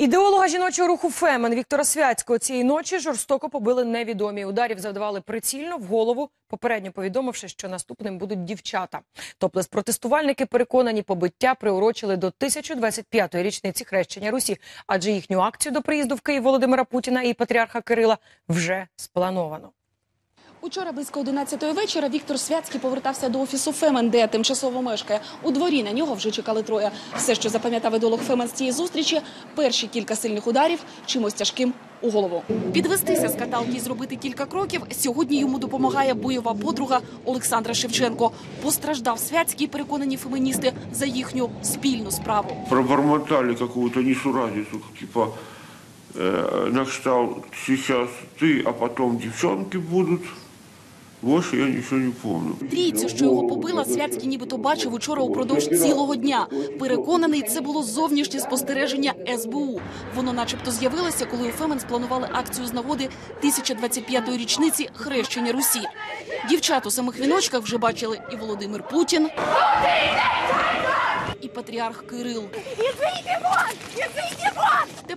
Ідеолога жіночого руху Фемен Віктора Святського цієї ночі жорстоко побили невідомі. Ударів завдавали прицільно в голову, попередньо повідомивши, що наступним будуть дівчата. Топлес протестувальники переконані, побиття приурочили до 1025-ї річниці хрещення Русі, адже їхню акцію до приїзду в Київ Володимира Путіна і патріарха Кирила вже сплановано. Учора близько 11-ї вечора Віктор Святський повертався до офісу Фемен, де тимчасово мешкає. У дворі на нього вже чекали троє. Все, що запам'ятав ідеолог Фемен з цієї зустрічі, перші кілька сильних ударів чимось тяжким у голову. Підвестися з каталки і зробити кілька кроків. Сьогодні йому допомагає бойова подруга Олександра Шевченко. Постраждав Святський, переконані феміністи, за їхню спільну справу. пробормотали какую-то несуразицу, типа э, на кшталт сейчас ты, а потом девчонки будут. Больше я ничего не помню. Трійцю, що його побила, Святський нібито бачив учора упродовж цілого дня. Переконаний, це було зовнішнє спостереження СБУ. Воно начебто з'явилося, коли у Фемен спланували акцію з нагоди 1025-ї річниці хрещення Русі. Дівчат у самих віночках вже бачили і Володимир Путін, і патріарх Кирил.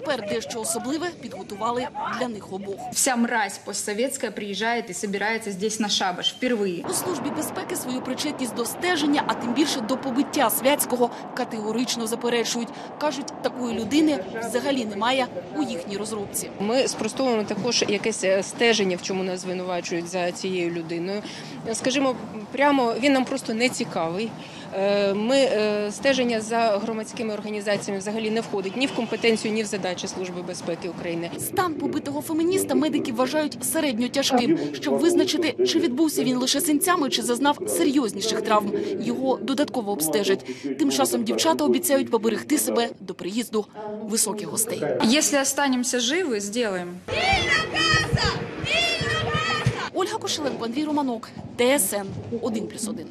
Тепер дещо особливе підготували для них обох. Вся мразь постсоветская приезжает и собирается здесь на шабаш впервые. У службі безпеки свою причетність до стеження, а тим більше до побиття Святського категорично заперечують. кажуть, такої людини взагалі немає у їхній розробці. Ми спростовуємо також якесь е, стеження, в чому нас звинувачують за цією людиною. Скажімо, прямо він нам просто не цікавий. Е, Ми е, стеження за громадськими організаціями взагалі не входить ні в компетенцію, ні в задачі Служби безпеки України. Стан побитого фемініста медики вважають середньо тяжким, щоб визначити, чи відбувся він лише синцями, чи зазнав серйозніших травм. Його додатково обстежать. Тим часом дівчата обіцяють поберегти себе до приїзду високих гостей. Если останемся живы, сделаем. Ольга Кошеленко, Андрій Романок, ТСН 1+,1.